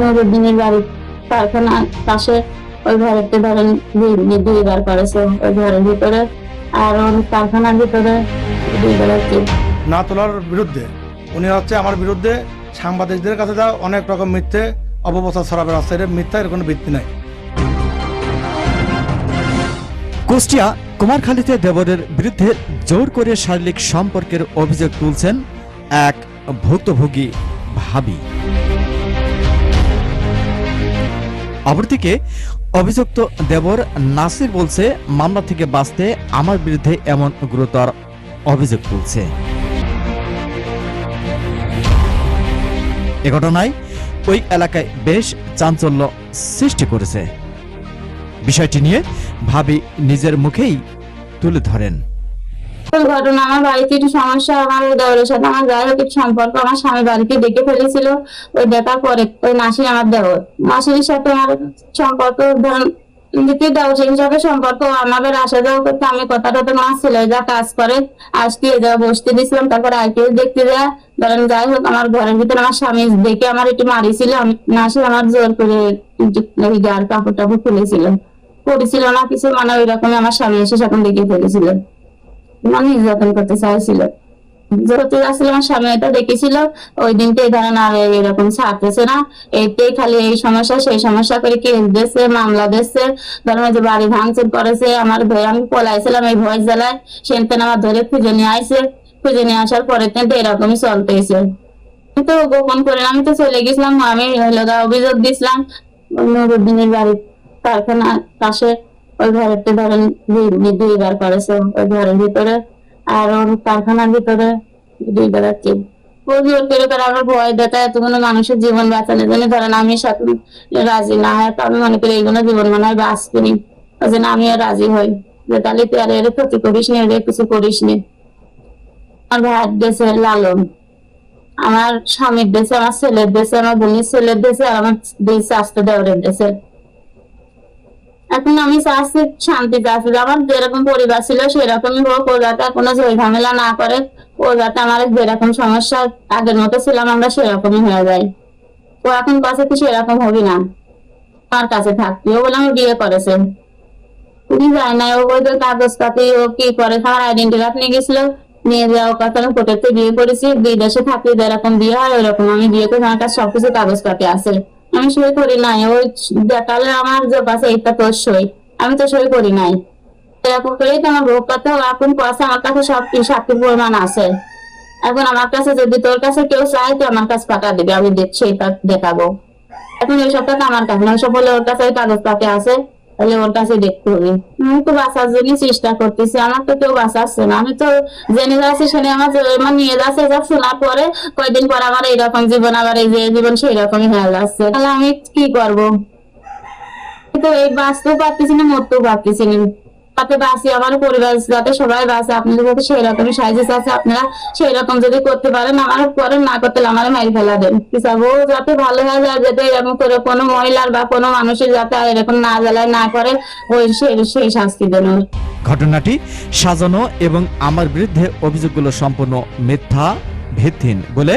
নুরুদ্দিনের বাড়ি কারখানা পাশে ওই ঘরেতে ধরেন দুইবার করেছে ওই ঘরের ভিতরে। আর ওর কারখানার ভিতরে দুইবার না তোলার বিরুদ্ধে। উনি হচ্ছে আমার বিরুদ্ধে সাংবাদিকদের কাছে যা অনেক রকম মিথ্যে অপপ্রচার ছড়াবে রাস্তায় মিথ্যা এর কোনো ভিত্তি নাই। কুষ্টিয়া কুমারখালীতে দেবরের বিরুদ্ধে জোর করে শারীরিক সম্পর্কের অভিযোগ তুলছেন এক ভুক্তভোগী ভাবি। অপরদিকে, অভিযুক্ত দেবর নাসির বলছে, মামলা থেকে বাঁচতে আমার বিরুদ্ধে এমন গুরুতর অভিযোগ তুলছে। এ ঘটনায় ওই এলাকায় বেশ চাঞ্চল্য সৃষ্টি করেছে। বিষয়টি নিয়ে ভাবি নিজের মুখেই তুলে ধরেন। ঘটনা আমার বাড়িতে একটু সমস্যা, আমার দেওয়ারের সাথে আমার যাই হোক সম্পর্ক, আমার স্বামী ডেকে ফেলেছিল। ওই দেখার পরে, ওই নাসির আমার দেওয়ার নাসিরের সাথে আমার সম্পর্ক সম্পর্ক আমাদের আসা যাওয়া করতে আমি মাস ছিল যা কাজ করে আসতে যা বসতে দিয়েছিলাম, তারপরে আইপিএস দেখতে যা ধরেন যাই হোক, আমার ঘরের ভিতরে আমার স্বামী দেখে আমার একটু মারিছিল নাসির আমার জোর করে গার কাপড় টাপড় খুলেছিল। করেছিল না কিছু মানে ওই রকম আমার স্বামী এসে সেখান দেখে ফেলেছিল। মানে নির্যাতন করতে চাইছিল। যেহেতু আসলে আমার স্বামী এটা দেখেছিল, ওই দিনটাই ধরেন আর এরকম ছাড়তেছে না। এইটাই খালি এই সমস্যা, সেই সমস্যা করে কেস দিচ্ছে মামলা দিচ্ছে ধরেন যে বাড়ি ভাঙচুর করেছে, আমার ভয় আমি পলাইছিলাম এই ভয় জেলায় সেখানে আমার ধরে খুঁজে নিয়ে আসছে খুঁজে নিয়ে আসার পরে থেকে এরকমই চলতেছে। তো গোপন করে আমি তো চলে গেছিলাম, আমি হলো অভিযোগ দিছিলাম নুরুদ্দিনের বাড়ি কারখানা পাশে। ওই ধরেন দুইবার করেছে ওই ঘরের ভিতরে। আর ওর কারখানার ভিতরে দুইবার আর কি। আমার মানুষের জীবন বাঁচানোর জন্য। ধরেন আমি রাজি না হয়, তো আমি মনে করি এইগুলো জীবন মনে হয় আমিও রাজি হই। যে তাহলে তুই আর এর ক্ষতি করিস নি এর কিছু করিস নি। আমার লালন। আমার স্বামীর দেশে, আমার ছেলের দেশে, আমার বোনের ছেলের দেশে, আর আমার দেশে আসতে দেওয়ারের দেশে। এখন আমি চাচ্ছি শান্তি চাচ্ছি আমার যেরকম পরিবার ছিল সেরকমই হোক ও যাতে কোনো ঝই ঝামেলা না করে ও যাতে আমার যেরকম সমস্যা আগের মতো ছিলাম, আমরা সেরকমই হয়ে যাই। ও এখন কাছে তো সেরকম হবি না। আমার কাছে থাকবি। ও বলে আমি বিয়ে করেছে। তুমি যায় না ও ওই যে কাগজপাতি ও কি করে? আমার আইডেন্টি কার্ড নিয়ে গেছিল। নিয়ে যাওয়া কথা আমি কোর্টেতে বিয়ে করেছি। দুই দেশে থাকলে যেরকম বিয়ে হয় ওইরকম আমি বিয়ে করে আমার কাছে সবকিছু কাগজ পাতি আছে। আমি সই করি নাই, ওই দেখালে আমার যে পাশে এটা তোর সই। আমি তো সই করি নাই। এরকম করেই এখন আমার কাছে সব প্রমাণ আছে। এখন আমার কাছে যদি তোর কাছে কেউ চায়, তো আমার কাছে পাঠা দিবে। আমি দেখছি এটা দেখাবো। এখন এইসব টাকা আমার কাছে না সব ওর কাছে কাগজ পাতে আছে। তাহলে ওর কাছে দেখতে হবে। আমি তো বাঁচার জন্য চেষ্টা করতেছি, আমার তো কেউ বাঁচাচ্ছে না। আমি তো জেনে যাচ্ছি, শুনে আমার আমার নিয়ে যাচ্ছে যা শোনার পরে কয়েকদিন পর আমার এইরকম জীবন, আবার এই যে জীবন সেই রকমই হয়ে যাচ্ছে। তাহলে আমি কি করব? তো এই বাঁচতেও পারতেছি না, মরতেও পারতেছি না। তাতে বাঁচি আমার পরিবার যাতে সবাই বাঁচে আপনাদের যাতে সেই রকমই সাহায্য চাচ্ছে আপনারা সেই রকম যদি করতে পারেন, আমার করেন না করতে আমার মারি ফেলা দেন। ও যাতে ভালো হয়ে যায়, যাতে এরকম করে কোনো মহিলার বা কোনো মানুষের যাতে এরকম না জ্বালায়, না করে ওই সেই শাস্তি দেন ঘটনাটি সাজানো এবং আমার বিরুদ্ধে অভিযোগগুলো সম্পূর্ণ মিথ্যা, ভিত্তিহীন বলে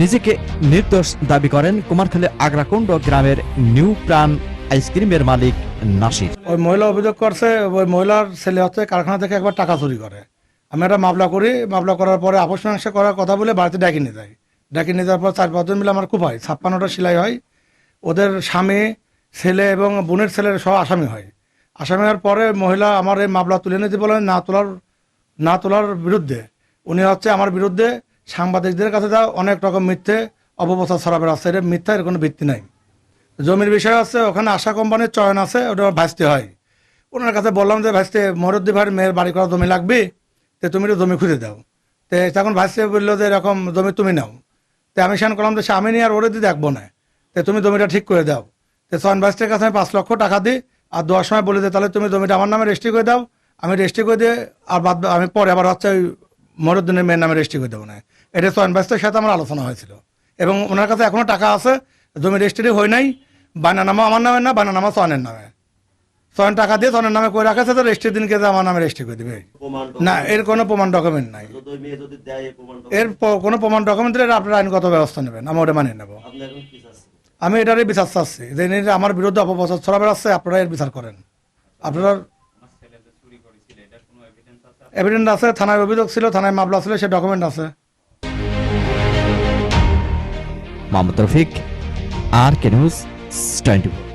নিজেকে নির্দোষ দাবি করেন কুমারখালী আগ্রাকুণ্ড গ্রামের নিউ প্রাণ আইসক্রিমের মালিক নাসির। ওই মহিলা অভিযোগ করছে, ওই মহিলার ছেলে হচ্ছে কারখানা থেকে একবার টাকা চুরি করে। আমি একটা মামলা করি, মামলা করার পরে আপোষ মীমাংসা করার কথা বলে বাড়িতে ডাকি নিয়ে যাই ডাকি নিয়ে যাওয়ার পর চার পাঁচজন মিলে আমার খুব হয়, ছাপ্পান্নটা সেলাই হয়। ওদের স্বামী, ছেলে এবং বোনের ছেলের সহ আসামি হয়। আসামি হওয়ার পরে মহিলা আমার এই মামলা তুলে নিতে বলে না তোলার না তোলার বিরুদ্ধে। উনি হচ্ছে আমার বিরুদ্ধে সাংবাদিকদের কাছে যা অনেক রকম মিথ্যে, অপপ্রচার ছড়াবে রাস্তায় মিথ্যা এর কোনো ভিত্তি নাই। জমির বিষয় আছে, ওখানে আশা কোম্পানির চয়ন আছে, ওটা ভাসতে হয়। ওনার কাছে বললাম যে, ভাসতে মরদ্দি ভাইয়ের মেয়ের বাড়ি করা জমি লাগবে, তো তুমি একটু জমি খুঁজে দাও। তো তখন ভাসতে বলল যে, এরকম জমি তুমি নাও। তো আমি সেখানে করলাম যে, আমি নিয়ে আর ওরে দিয়ে দেখব না। তো তুমি জমিটা ঠিক করে দাও। তো চয়ন ভাসতের কাছে আমি পাঁচ লক্ষ টাকা দিই, আর দেওয়ার সময় বলে দিই তাহলে তুমি জমিটা আমার নামে রেজিস্ট্রি করে দাও। আমি রেজিস্ট্রি করে দিয়ে আর বাদ আমি পরে আবার হচ্ছে ওই মরুদ্দিনের মেয়ের নামে রেজিস্ট্রি করে দেবো না। এটা চয়ন ভাসতের সাথে আমার আলোচনা হয়েছিল। এবং ওনার কাছে এখনও টাকা আছে, জমি রেজিস্ট্রি হয় নাই। বায়নানামা আমার নামে না বায়নানামা সনের নামে। সন টাকা দিয়ে সনের নামে করে রাখেছে তো রেজিস্ট্রি দিনকে আমার নামে রেজিস্ট্রি করে দিবে। না এর কোনো প্রমাণ ডকুমেন্ট নাই। এর কোনো প্রমাণ ডকুমেন্ট দিলে আপনার আইনগত ব্যবস্থা নেবেন আমি ওটা মানিয়ে নেব। আমি এটারই বিচার চাচ্ছি যে আমার বিরুদ্ধে অপপ্রচার ছড়াবে বেড়াচ্ছে আপনারা এর বিচার করেন। আপনার এভিডেন্ট আছে থানায় অভিযোগ ছিল থানায় মামলা ছিল সে ডকুমেন্ট আছে। Mohammad Rafiq R K news It's time to work.